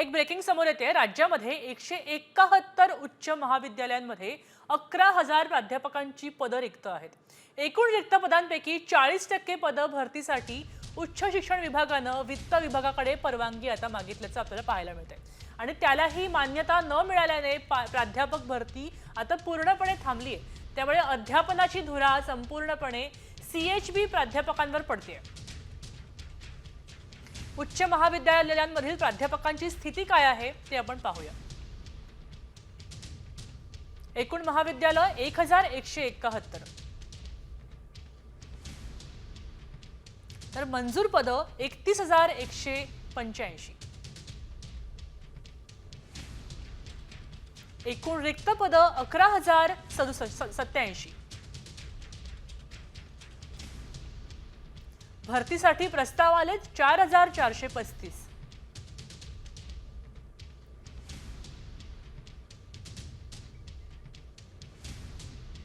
एक ब्रेकिंग समोर येते. राज्यामध्ये एकशे एकाहत्तर उच्च महाविद्यालयांमध्ये अकरा हजार प्राध्यापकांची पदं रिक्त आहेत. एकूण रिक्त पदांपैकी चाळीस टक्के पदं भरतीसाठी उच्च शिक्षण विभागानं वित्त विभागाकडे परवानगी आता मागितल्याचं आपल्याला पाहायला मिळतंय. आणि त्यालाही मान्यता न मिळाल्याने पा- प्राध्यापक भरती आता पूर्णपणे थांबली आहे त्यामुळे अध्यापनाची धुरा संपूर्णपणे सी एच बी प्राध्यापकांवर पडते उच्च महाविद्यालयांमधील प्राध्यापकांची स्थिती काय आहे ते आपण पाहूया. एकूण महाविद्यालय एक हजार एकशे एकाहत्तर. तर मंजूर पद एकतीस हजार एकशे पंच्याऐंशी. एकूण रिक्त पद अकरा हजार सदुसष्ट सत्याऐंशी भरतीसाठी प्रस्ताव आले चार हजार चारशे पस्तीस.